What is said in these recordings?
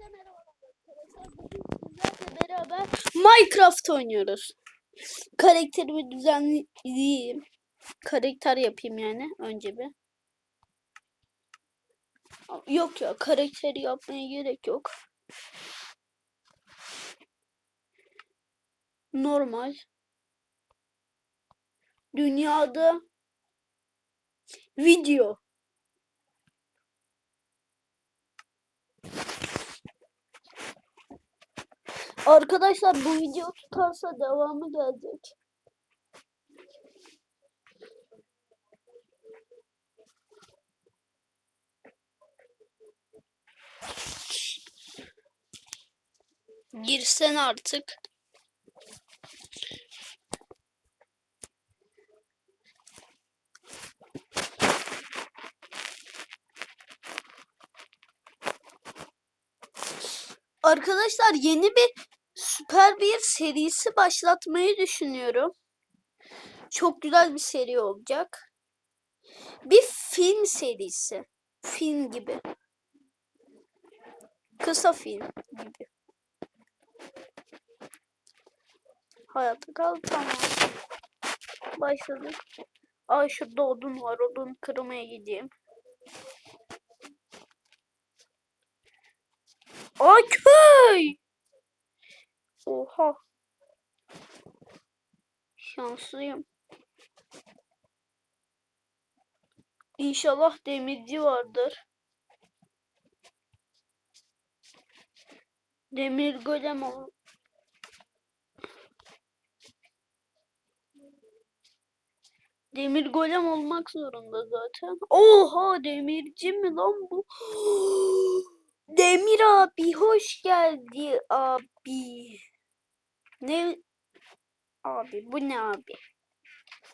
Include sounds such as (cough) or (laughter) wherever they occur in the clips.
Hepinize merhaba arkadaşlar. Bugün sizlerle beraber Minecraft oynuyoruz. Karakterimi düzenleyeyim. Karakter yapayım yani önce bir. Yok ya karakteri yapmaya gerek yok. Normal. Dünyada video. Arkadaşlar bu video tutarsa devamı gelecek. Girsen artık. Arkadaşlar yeni bir süper bir serisi başlatmayı düşünüyorum. Çok güzel bir seri olacak. Bir film serisi. Film gibi. Kısa film gibi. Hayata kal tamam. Başladık. Ay şurada odun var. Odun kırmaya gideyim. Ay köy! Oha. Şanslıyım. İnşallah demirci vardır. Demir golem ol. Demir golem olmak zorunda zaten. Oha demirci mi lan bu? (gasps) Demir abi hoş geldi abi. Ne abi bu ne abi?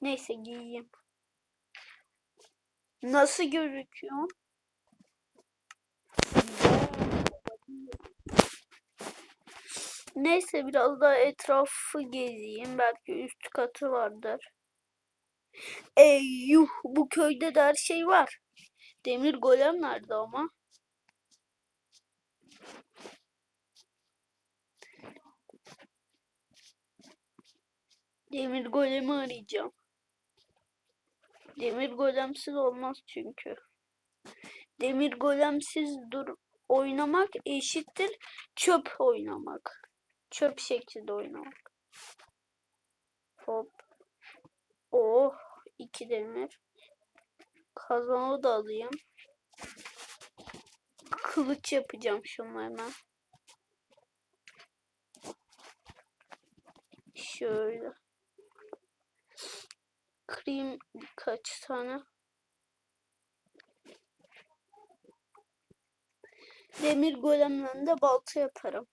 Neyse giyeyim. Nasıl gözüküyor? Neyse biraz daha etrafı gezeyim. Belki üst katı vardır. Ey bu köyde de her şey var. Demir golem nerede ama? Demir golemi arayacağım. Demir golemsiz olmaz çünkü. Demir golemsiz dur oynamak eşittir çöp oynamak. Çöp şekilde oynamak. Hop. Oh iki demir. Kazanı da alayım. Kılıç yapacağım şunlarla. Şöyle. Kırayım kaç tane. Demir golemle de balta yaparım.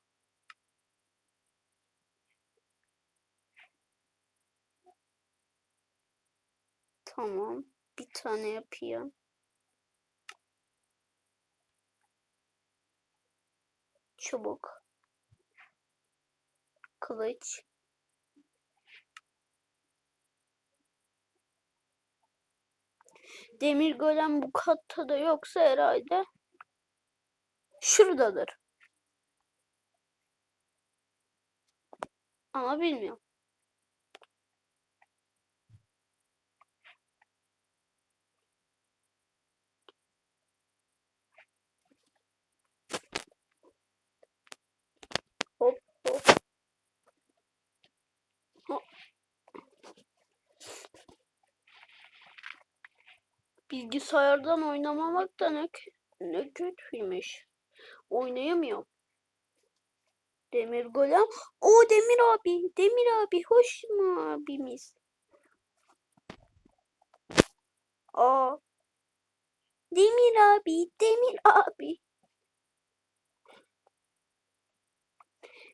Tamam. Bir tane yapayım. Çubuk. Kılıç. Demir golem bu katta da yoksa herhalde şuradadır. Ama bilmiyorum. Hop hop. Hop. Bilgisayardan oynamamak da ne, ne kötüymüş. Oynayamıyorum. Demir golem. O Demir abi. Demir abi. Hoş mu abimiz? Aa. Demir abi. Demir abi.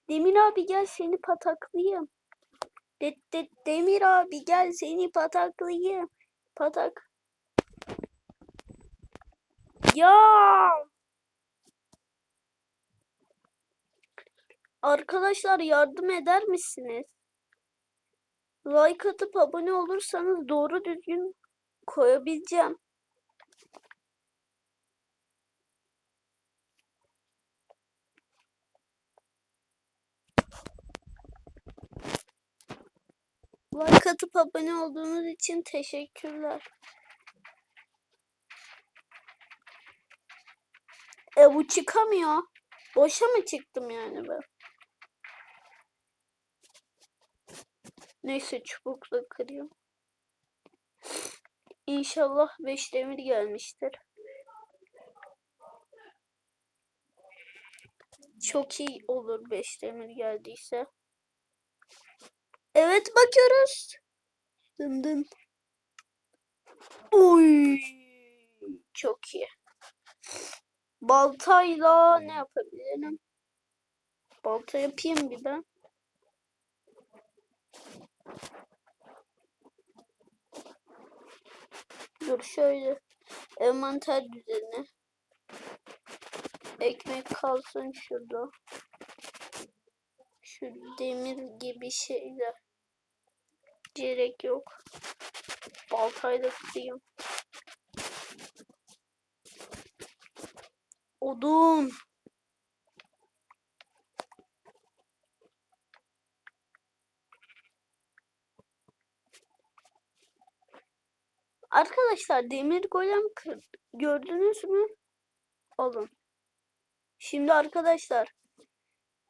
Demir abi gel seni pataklayayım. De, de, Demir abi gel seni pataklayayım. Patak. Ya. Arkadaşlar yardım eder misiniz? Like atıp abone olursanız doğru düzgün koyabileceğim. Like atıp abone olduğunuz için teşekkürler. E bu çıkamıyor. Boşa mı çıktım yani ben? Neyse çubukla kırıyorum. İnşallah 5 demir gelmiştir. Çok iyi olur 5 demir geldiyse. Evet bakıyoruz. Dın dın. Uy, çok iyi. Baltayla ne yapabilirim? Balta yapayım bir ben. Dur şöyle envanter düzeni. Ekmek kalsın şurada. Şu demir gibi şeyler. Gerek yok. Baltayla kırayım. Odun. Arkadaşlar demir golem gördünüz mü? Alın. Şimdi arkadaşlar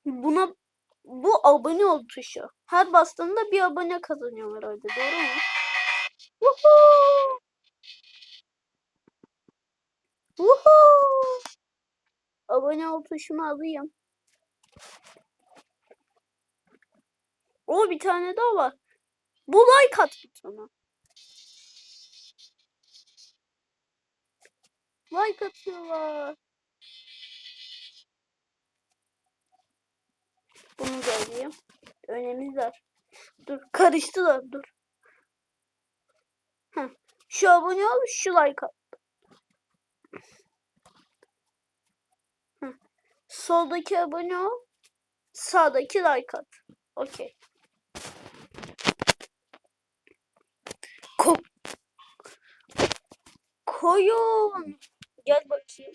buna bu abone ol tuşu. Her bastığında bir abone kazanıyorum herhalde. Doğru mu? Woohoo! Abone ol tuşunu alayım. O bir tane daha var. Bu like at butonu. Like atıyorlar. Bunu da alayım. Önemiz var. Dur karıştılar dur. Heh. Şu abone ol şu like at. Heh. Soldaki abone ol. Sağdaki like at. Okey. Ko koyun. Gel bakayım.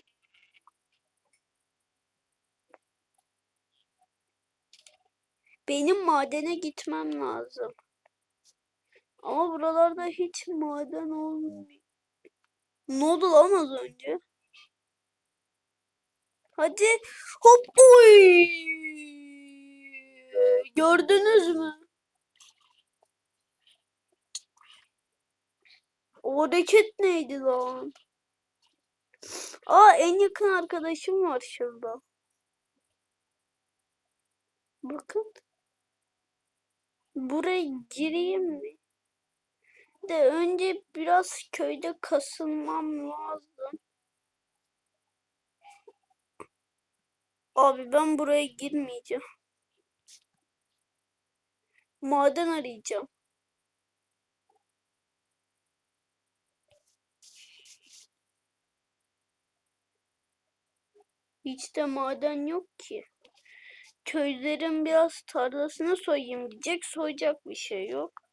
Benim madene gitmem lazım. Ama buralarda hiç maden olmuyor. Ne oldu lan az önce? Hadi hop oy. Gördünüz mü? O hareket neydi lan? Aa en yakın arkadaşım var şurada. Bakın. Buraya gireyim mi? De önce biraz köyde kasılmam lazım. Abi ben buraya girmeyeceğim. Maden arayacağım. Hiç de maden yok ki. Köylerin biraz tarlasını soyayım diyecek. Soyacak bir şey yok.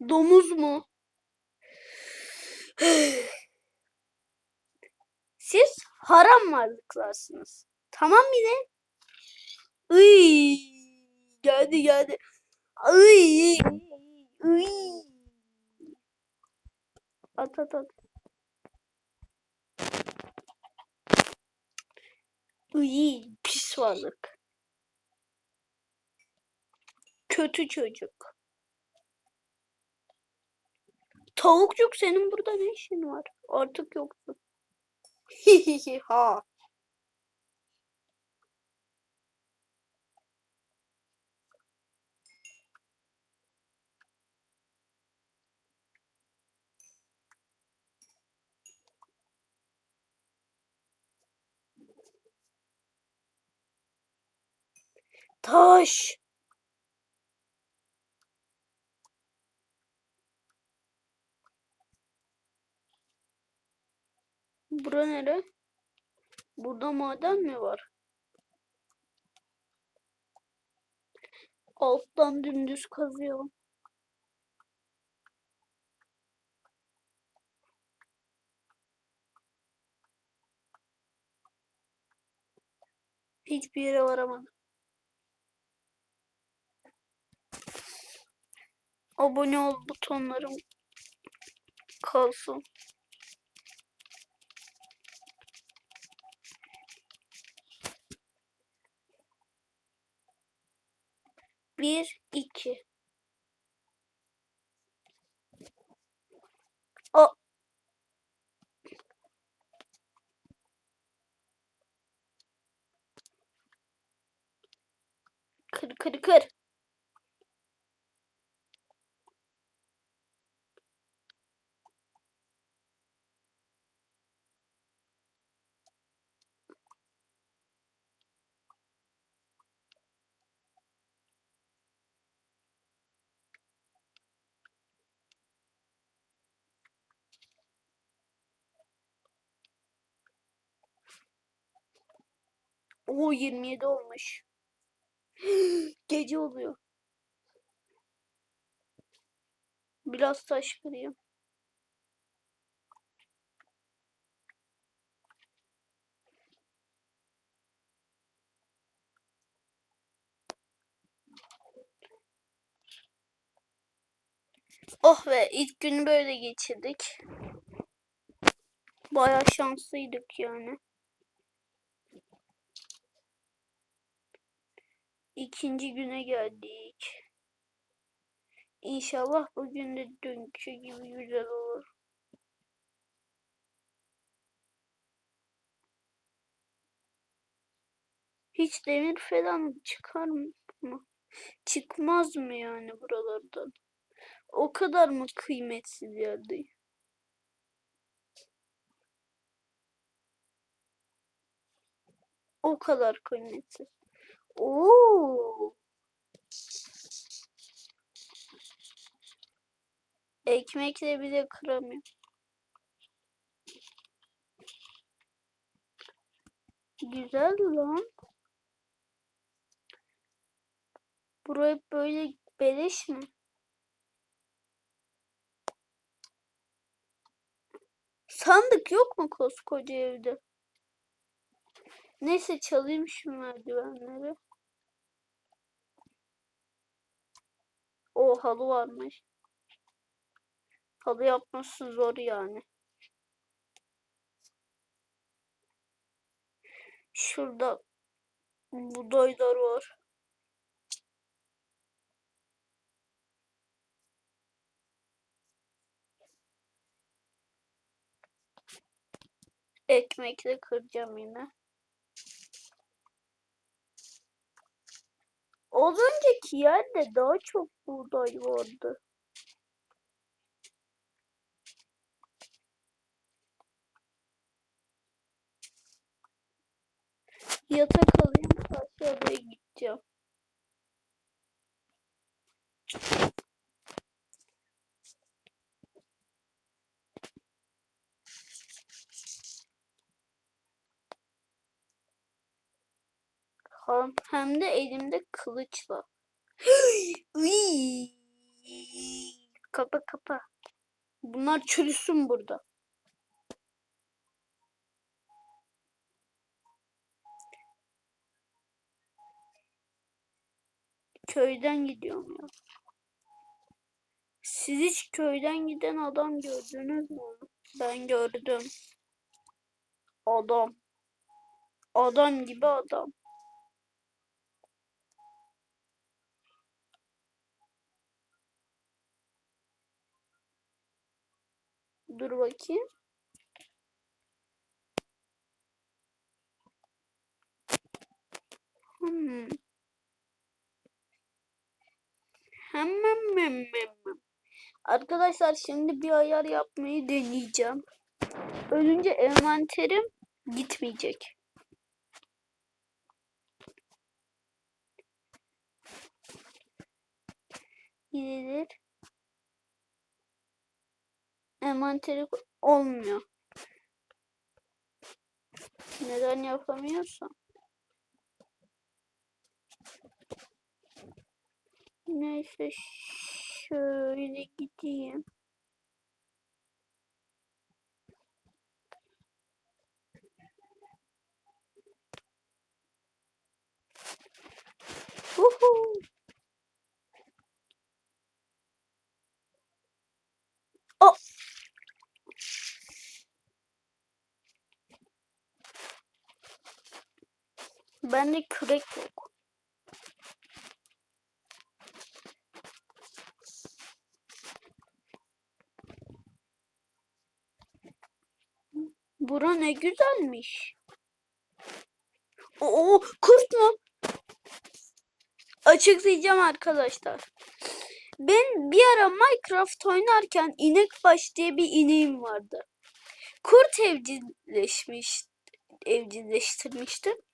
Domuz mu? Siz haram varlıklarsınız. Tamam mı ne? Iy, geldi geldi. Iy, iy. At at at. Iy, pis varlık. Kötü çocuk. Tavukçuk senin burada ne işin var? Artık yoksun. (laughs) Ha. Taş. Bura nere? Burada maden mi var? Alttan dümdüz kazıyorum. Hiçbir yere varamadım. Abone ol butonlarım kalsın. Bir, iki. O. Oo 27 olmuş. (gasps) Gece oluyor. Biraz taş kırayım. Oh be ilk günü böyle geçirdik. Bayağı şanslıydık yani. İkinci güne geldik. İnşallah bugün de dünkü gibi güzel olur. Hiç demir falan çıkar mı? Çıkmaz mı yani buralardan? O kadar mı kıymetsiz yerde? O kadar kıymetsiz. Oo. Ekmekle bile kıramıyor. Güzel lan. Buraya böyle beleş mi? Sandık yok mu koskoca evde? Neyse çalayım şu merdivenleri. O halı varmış. Halı yapması zor yani. Şurada buğdaylar var. Ekmekle kıracağım yine. Az önceki yerde daha çok buğday vardı. Yatak alayım. Aşağıya gideceğim. Hem, hem de elimde kılıçla. Kapa kapa. Bunlar çürüsün burada. Köyden gidiyorum ya. Siz hiç köyden giden adam gördünüz mü? Ben gördüm. Adam. Adam gibi adam. Dur bakayım. Hmm. Arkadaşlar şimdi bir ayar yapmayı deneyeceğim. Ölünce envanterim gitmeyecek. Gidilir. Envanteri olmuyor. Neden yapamıyorsam? Neyse şöyle gideyim. Uhu. O. Bende kürek yok. Bura ne güzelmiş. Oo, kurt mu? Açıklayacağım arkadaşlar. Ben bir ara Minecraft oynarken inekbaş diye bir ineğim vardı. Kurt evcilleşmiş, evcilleştirmiştim.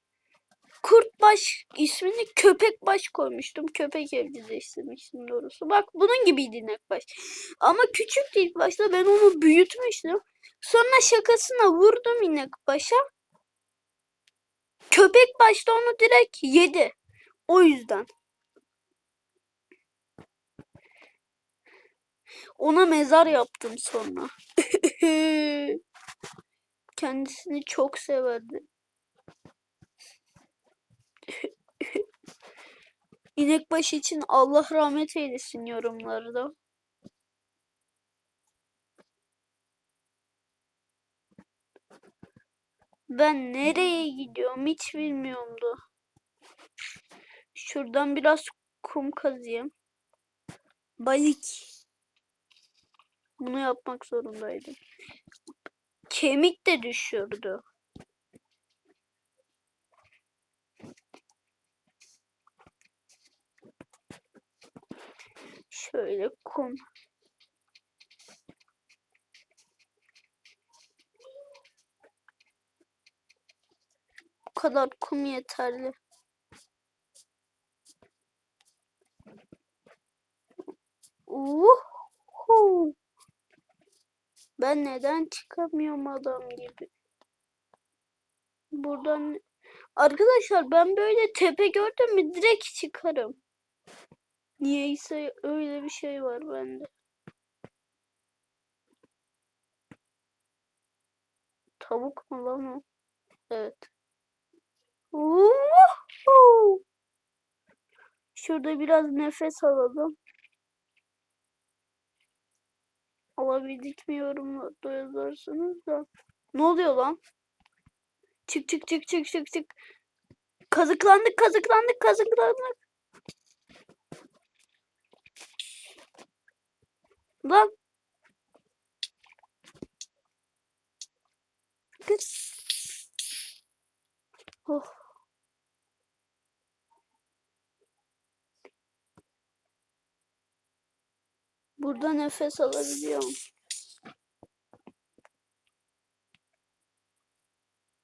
Kurtbaş ismini köpekbaş koymuştum. Köpek evcilleştirmiştim doğrusu. Bak bunun gibiydi inekbaş. Ama küçüktü ilk başta ben onu büyütmüştüm. Sonra şakasına vurdum inekbaşa. Köpek başta onu direkt yedi. O yüzden. Ona mezar yaptım sonra. (laughs) Kendisini çok severdi. (laughs) İnekbaş için Allah rahmet eylesin yorumlarda. Ben nereye gidiyorum hiç bilmiyorumdu. Şuradan biraz kum kazıyım. Balık. Bunu yapmak zorundaydım. Kemik de düşürdü. Şöyle kum. Bu kadar kum yeterli. Uhu. Ben neden çıkamıyorum adam gibi? Buradan Arkadaşlar ben böyle tepe gördüm mü direkt çıkarım. Niyeyse öyle bir şey var bende. Tavuk mu lan o? Evet. Şurada biraz nefes alalım. Alabildik mi yorumlarda yazarsınız da. Ne oluyor lan? Çık çık çık çık çık çık. Kazıklandık kazıklandık kazıklandık. Lan. Kız. Oh. Burada nefes alabiliyorum.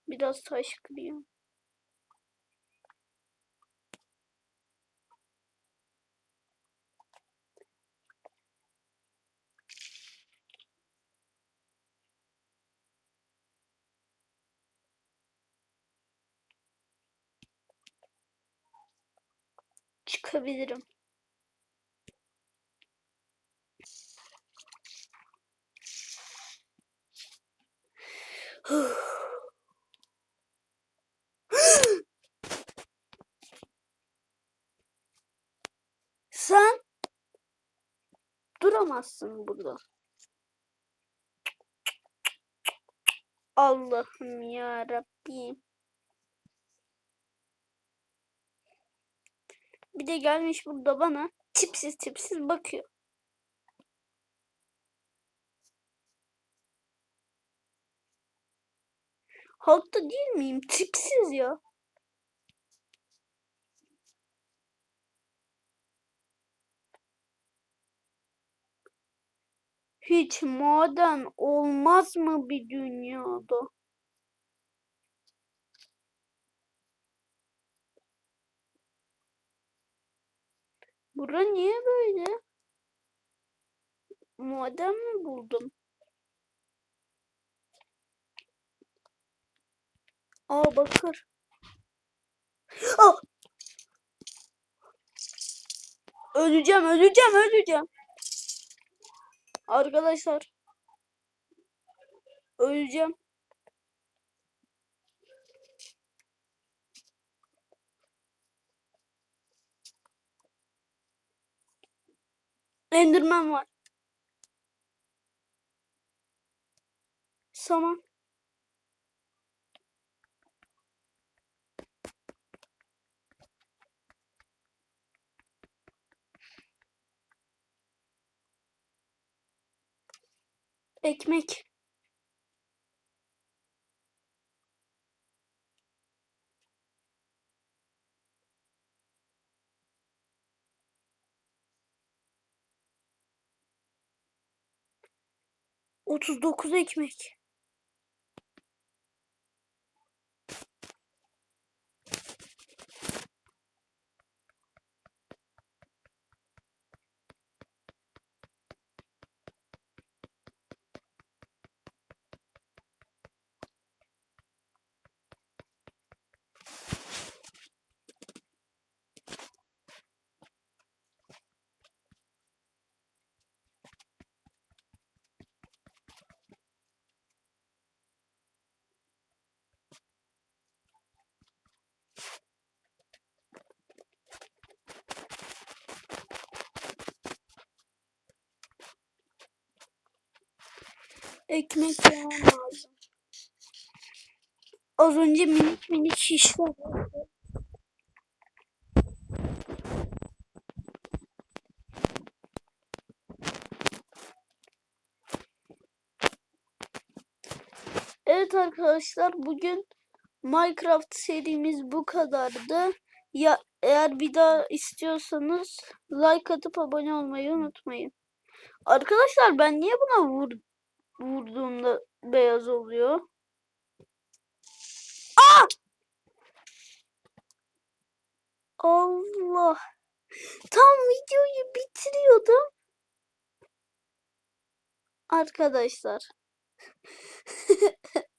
Biraz taş kırıyorum. Çıkabilirim. (gasps) Sen duramazsın burada. Allah'ım ya Rabbim. Bir de gelmiş burada bana tipsiz tipsiz bakıyor. Halkta değil miyim? Tipsiz ya. Hiç maden olmaz mı bir dünyada? Bura niye böyle? Maden mi buldum? Aa bakır. Aa! Öleceğim, öleceğim, öleceğim. Arkadaşlar. Öleceğim. Enderman var. Saman. Ekmek. Otuz dokuz ekmek. Ekmek yemem lazım. Az önce minik minik şişler. vardı. Evet arkadaşlar bugün Minecraft serimiz bu kadardı. Ya eğer bir daha istiyorsanız like atıp abone olmayı unutmayın. Arkadaşlar ben niye buna vur, vurduğumda beyaz oluyor? Aa! Allah. Tam videoyu bitiriyordum. Arkadaşlar. (laughs)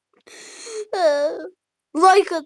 like at